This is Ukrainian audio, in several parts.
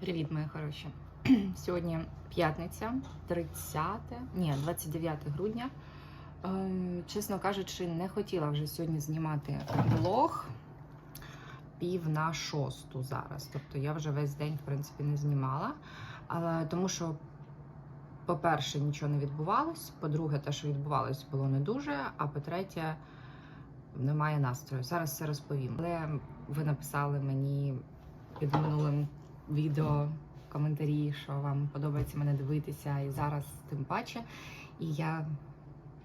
Привіт, мої хороші. Сьогодні п'ятниця, 30, ні, 29 грудня. Е, Чесно кажучи, не хотіла вже сьогодні знімати влог пів на шосту зараз. Тобто я вже весь день, в принципі, не знімала. Але тому що, по-перше, нічого не відбувалось. По-друге, те, що відбувалось, було не дуже. А по-третє, немає настрою. Зараз все розповім. Але ви написали мені під минулим відео коментарі, що вам подобається мене дивитися, і зараз тим паче. І я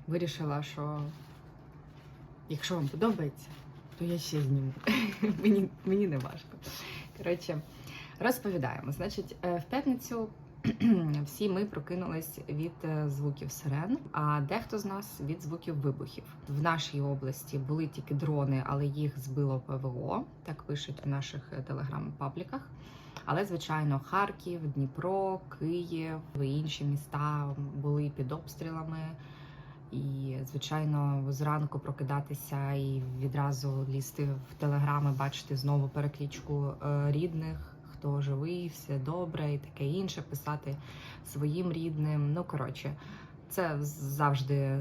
вирішила, що якщо вам подобається, то я ще зніму. мені, мені не важко. Коротше, розповідаємо. Значить, е, в п'ятницю. Всі ми прокинулись від е, звуків сирен, а дехто з нас від звуків вибухів. В нашій області були тільки дрони, але їх збило ПВО. Так пишуть у наших е, телеграм-пабліках. Але, звичайно, Харків, Дніпро, Київ і інші міста були під обстрілами. І, звичайно, зранку прокидатися і відразу лізти в телеграми, бачити знову переклічку е, рідних, хто живий, все добре і таке інше, писати своїм рідним. Ну, коротше, це завжди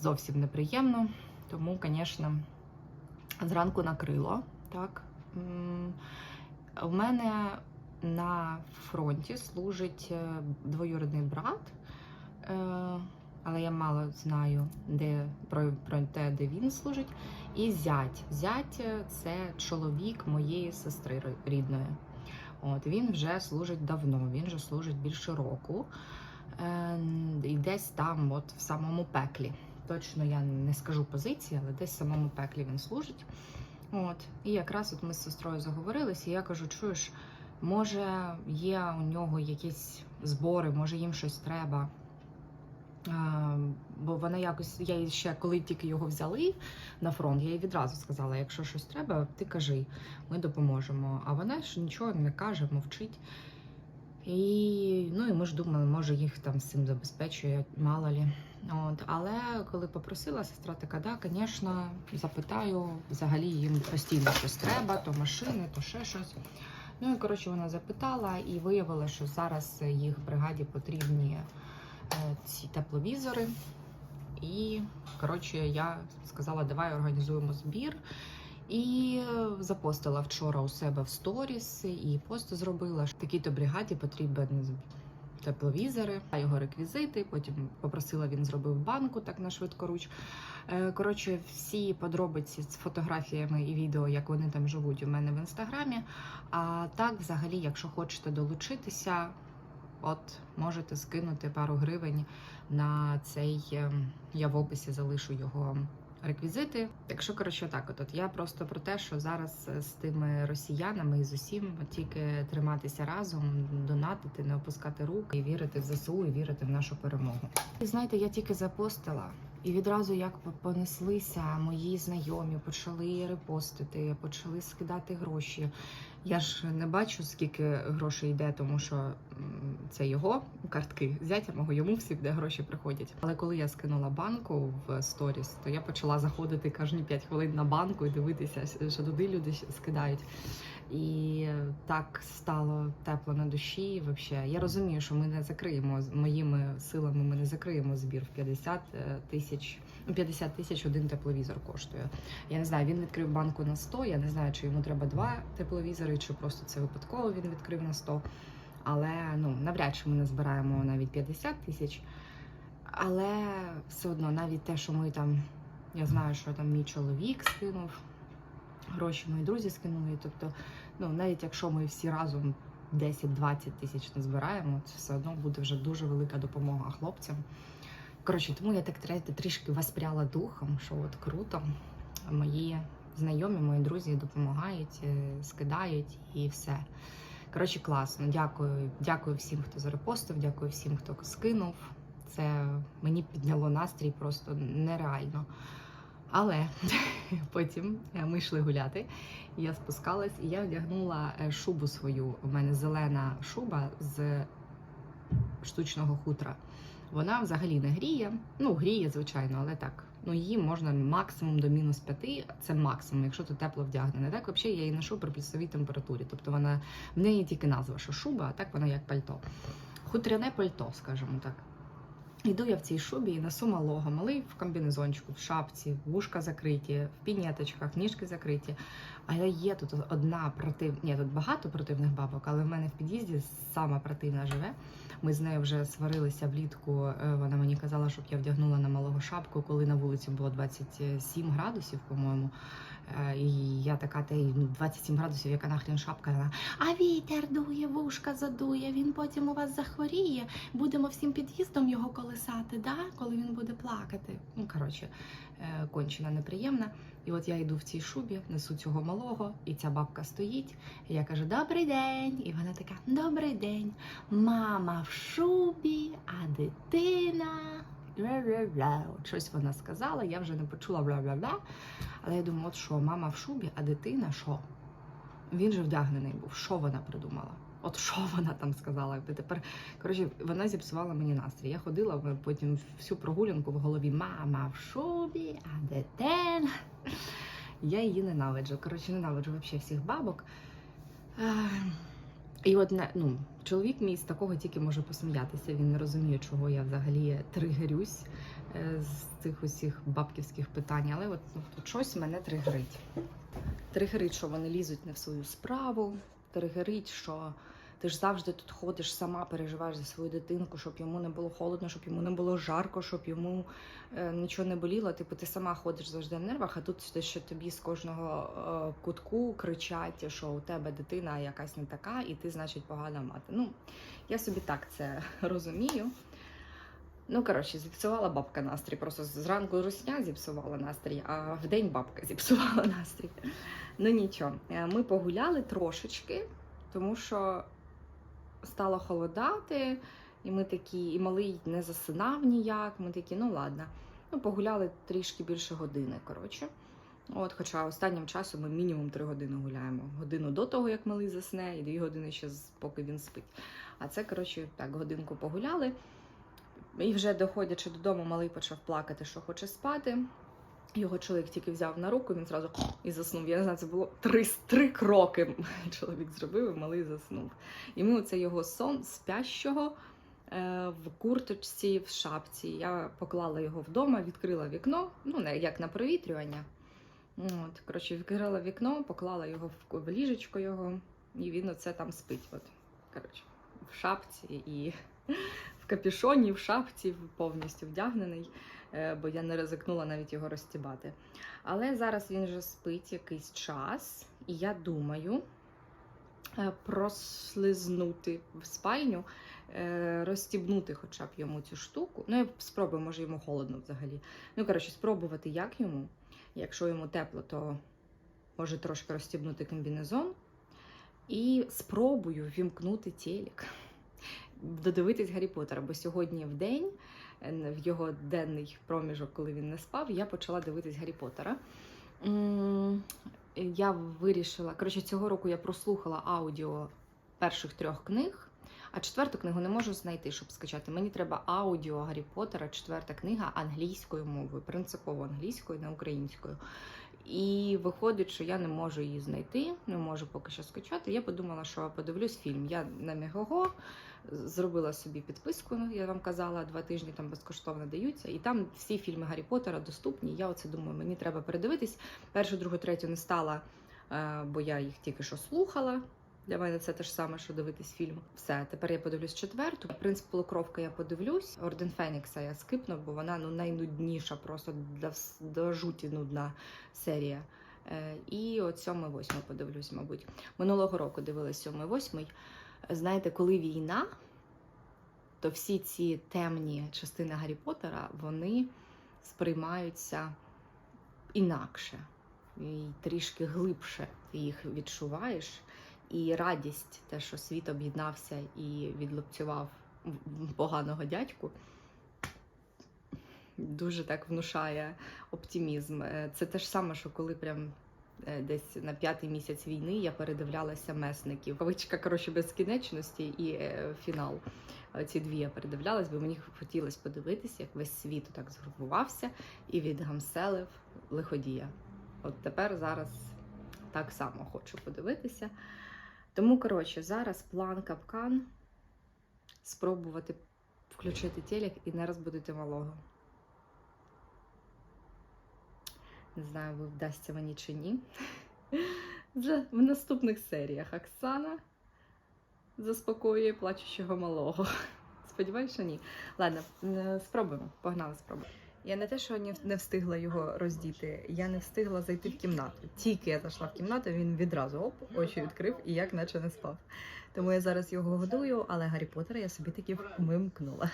зовсім неприємно. Тому, звісно, зранку накрило. Так. У мене на фронті служить е, двоюрідний брат, е, але я мало знаю де, про, про те, де він служить. І зять. Зять е, це чоловік моєї сестри рідної. От він вже служить давно, він вже служить більше року. І десь там, от в самому пеклі. Точно я не скажу позиції, але десь в самому пеклі він служить. От, і якраз от ми з сестрою заговорилися, і я кажу, чуєш, може є у нього якісь збори, може їм щось треба. А, бо вона якось, я їй ще коли тільки його взяли на фронт, я їй відразу сказала: якщо щось треба, ти кажи, ми допоможемо. А вона ж нічого не каже, мовчить. І, ну, і ми ж думали, може їх там з цим забезпечує, мало лі. От, але коли попросила сестра, така, да, звісно, запитаю, взагалі їм постійно щось треба, то машини, то ще щось. Ну і коротше, вона запитала і виявила, що зараз їх бригаді потрібні е, ці тепловізори. І коротше, я сказала, давай організуємо збір. І е, запостила вчора у себе в сторіс і пост зробила, що такій-то бригаді потрібен тепловізори, його реквізити. Потім попросила, він зробив банку так на швидкоруч. Е, Коротше, всі подробиці з фотографіями і відео, як вони там живуть, у мене в інстаграмі. А так, взагалі, якщо хочете долучитися, от можете скинути пару гривень на цей. ем, Я в описі залишу його реквізити. Так що, коротше, так, от, от я просто про те, що зараз з тими росіянами і з усім тільки триматися разом, донатити, не опускати рук і вірити в ЗСУ, і вірити в нашу перемогу. І знаєте, я тільки запостила. І відразу як понеслися мої знайомі, почали репостити, почали скидати гроші. Я ж не бачу, скільки грошей йде, тому що це його картки зятя мого йому всі де гроші приходять. Але коли я скинула банку в сторіс, то я почала заходити кожні 5 хвилин на банку і дивитися, що туди люди скидають. І так стало тепло на душі. Вообще, я розумію, що ми не закриємо моїми силами. Ми не закриємо збір в 50 тисяч. Ну, 50 тисяч один тепловізор коштує. Я не знаю, він відкрив банку на 100, Я не знаю, чи йому треба два тепловізори, чи просто це випадково він відкрив на 100. Але ну навряд чи ми не збираємо навіть 50 тисяч. Але все одно, навіть те, що ми там, я знаю, що там мій чоловік скинув гроші, мої друзі скинули. Тобто, ну навіть якщо ми всі разом 10-20 тисяч не збираємо, це все одно буде вже дуже велика допомога хлопцям. Коротше, тому я так трішки воспряла духом, що от круто. Мої знайомі, мої друзі допомагають, е, скидають і все. Коротше, класно. Дякую. Дякую всім, хто зарепостив, дякую всім, хто скинув. Це мені підняло настрій просто нереально. Але потім е, ми йшли гуляти, і я спускалась, і я вдягнула е, шубу свою. У мене зелена шуба з штучного хутра. Вона взагалі не гріє. Ну, гріє, звичайно, але так, Ну, її можна максимум до мінус 5, це максимум, якщо ти тепло вдягнене. Так, взагалі, я її ношу при плюсовій температурі. Тобто вона в неї тільки назва, що шуба, а так вона як пальто. Хутряне пальто, скажімо так. Іду я в цій шубі і несу малого. Малий в комбінезончику, в шапці, вушка закриті, в пінеточках, ніжки закриті. Але є тут одна против... Ні, тут багато противних бабок, але в мене в під'їзді сама противна живе. Ми з нею вже сварилися влітку. Е, Вона мені казала, щоб я вдягнула на малого шапку, коли на вулиці було 27 градусів, по-моєму. Е, І я така, та й ну 27 градусів, яка нахрен шапка. Вона, а вітер дує, вушка задує, він потім у вас захворіє. Будемо всім під'їздом його колесати, да? коли він буде плакати. Ну, коротше, е, кончена неприємна. І от я йду в цій шубі, несу цього малого, і ця бабка стоїть. І я кажу: Добрий день! І вона така: Добрий день, мама в шубі, а дитина. Щось вона сказала, я вже не почула бла-бла-бла. Але я думаю, от що, мама в шубі, а дитина що? Він же вдягнений був. Що вона придумала? От що вона там сказала? Тепер, коротше, вона зіпсувала мені настрій. Я ходила потім всю прогулянку в голові мама в шубі, а дитина. Я її ненавиджу. Коротше, ненавиджу взагалі всіх бабок. І от ну, чоловік мій з такого тільки може посміятися. Він не розуміє, чого я взагалі тригерюсь е, з цих усіх бабківських питань. Але от, ну, от щось мене тригерить. Тригерить, що вони лізуть не в свою справу. Тригерить, що ти ж завжди тут ходиш, сама переживаєш за свою дитинку, щоб йому не було холодно, щоб йому не було жарко, щоб йому е, нічого не боліло. Tипу, ти сама ходиш завжди в нервах, а тут те, що тобі з кожного е, кутку кричать, що у тебе дитина якась не така, і ти, значить, погана мати. Ну, я собі так це розумію. Ну, коротше, зіпсувала бабка настрій. Просто зранку русня зіпсувала настрій, а вдень бабка зіпсувала настрій. Ну нічого, Е, ми погуляли трошечки, тому що стало холодати, і ми такі, і малий не засинав ніяк. Ми такі, ну ладно. Ну, погуляли трішки більше години. Коротше. От, хоча останнім часом ми мінімум три години гуляємо. Годину до того, як малий засне, і дві години ще поки він спить. А це, коротше, так, годинку погуляли. І вже доходячи додому, малий почав плакати, що хоче спати. Його чоловік тільки взяв на руку, він зразу і заснув. Я не знаю, це було три, три кроки. Чоловік зробив, і малий заснув. І ми оце його сон спящого е, в курточці, в шапці. Я поклала його вдома, відкрила вікно, ну як на провітрювання. От, коротше, відкрила вікно, поклала його в, в ліжечко його, і він оце там спить. От, коротше, в шапці і в капюшоні, в шапці, повністю вдягнений, бо я не ризикнула навіть його розтібати. Але зараз він вже спить якийсь час, і я думаю е, прослизнути в спальню, е, розстібнути хоча б йому цю штуку. Ну, я спробую, може йому холодно взагалі. Ну, коротше, спробувати, як йому. Якщо йому тепло, то може трошки розстібнути комбінезон. І спробую вімкнути телек додивитись Гаррі Поттера, бо сьогодні в день, е, в його денний проміжок, коли він не спав, я почала дивитись Гаррі Поттера. Я вирішила, коротше, цього року я прослухала аудіо перших трьох книг, а четверту книгу не можу знайти, щоб скачати. Мені треба аудіо Гаррі Поттера, четверта книга англійською мовою, принципово англійською, не українською. І виходить, що я не можу її знайти, не можу поки що скачати. Я подумала, що подивлюсь фільм. Я на Мегого зробила собі підписку, я вам казала, два тижні там безкоштовно даються, і там всі фільми Гаррі Поттера доступні. Я оце думаю, мені треба передивитись. Першу, другу, третю не стала, е, бо я їх тільки що слухала. Для мене це те ж саме, що дивитись фільм. Все, тепер я подивлюсь четверту. Принцип полукровка я подивлюсь. Орден Фенікса я скипну, бо вона ну найнудніша, просто для до жуті нудна серія. Е, І от сьомий, восьмий подивлюсь, мабуть. Минулого року дивилась сьомий, восьмий. Знаєте, коли війна, то всі ці темні частини Гаррі Поттера вони сприймаються інакше і трішки глибше ти їх відчуваєш. І радість, те, що світ об'єднався і відлупцював поганого дядьку, дуже так внушає оптимізм. Е, Це те ж саме, що коли прям е, десь на п'ятий місяць війни я передивлялася месників. Кавичка, коротше, безкінечності і е, фінал. Ці дві я передивлялась, бо мені хотілося подивитися, як весь світ так згрупувався і відгамселив лиходія. От тепер зараз так само хочу подивитися. Тому, коротше, зараз план капкан спробувати включити телек і не розбудити малого. Не знаю, ви вдасться мені чи ні. Вже в наступних серіях Оксана заспокоює плачущого малого. Сподіваюсь, що ні. Ладно, е, спробуємо. Погнали, спробуємо. Я не те, що не встигла його роздіти, я не встигла зайти в кімнату. Тільки я зайшла в кімнату, він відразу оп, очі відкрив і як наче не спав. Тому я зараз його годую, але Гаррі Поттера я собі таки вимкнула.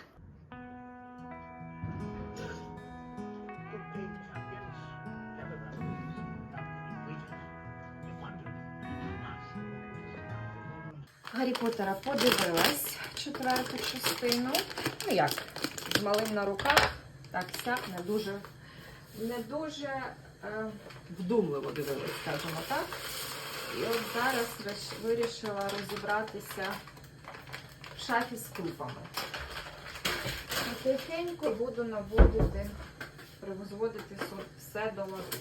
Гаррі Поттера подивилась четверту частину. Ну як, з малим на руках, так сяк, не дуже, не дуже е, вдумливо дивилась, скажімо так. І от зараз вирішила розібратися в шафі з крупами. Тихенько буду наводити, привозводити все до ладу.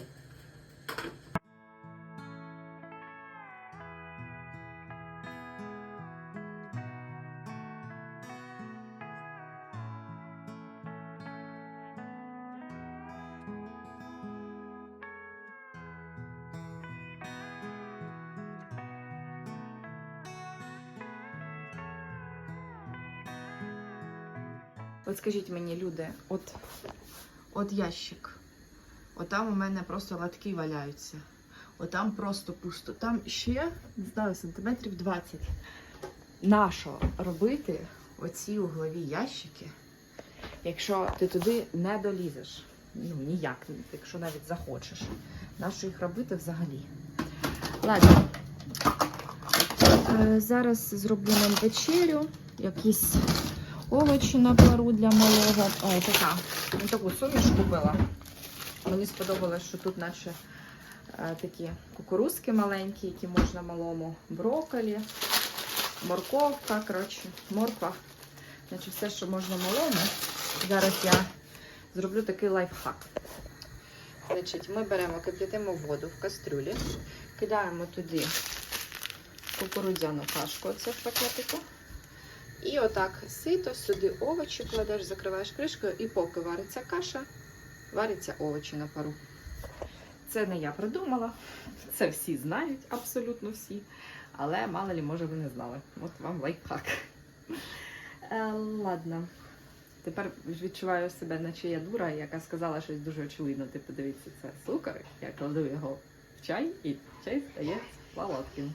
От мені, люди, от, от ящик. От там у мене просто латки валяються. От там просто пусто. Там ще, не знаю, сантиметрів 20. Нащо робити оці углові ящики, якщо ти туди не долізеш? Ну, ніяк, якщо навіть захочеш. Нащо їх робити взагалі? Ладно. Е, Зараз зроблю нам вечерю. Якісь овочі на пару для малого. О, така. Ну, таку суміш купила. Мені сподобалось, що тут наче е, такі кукурузки маленькі, які можна малому, брокколі, морковка, коротше, морква. Значить, все, що можна малому. Зараз я зроблю такий лайфхак. Значить, ми беремо, кип'ятимо воду в кастрюлі, кидаємо туди кукурудзяну кашку, оце в пакетику. І отак сито, сюди овочі кладеш, закриваєш кришкою, і поки вариться каша, варяться овочі на пару. Це не я придумала, це всі знають, абсолютно всі. Але мало лі, може, ви не знали. От вам лайфхак. Е, ладно. Тепер відчуваю себе, наче я дура, яка сказала щось дуже очевидно. Типу, дивіться, це цукор. Я кладу його в чай, і чай стає солодким.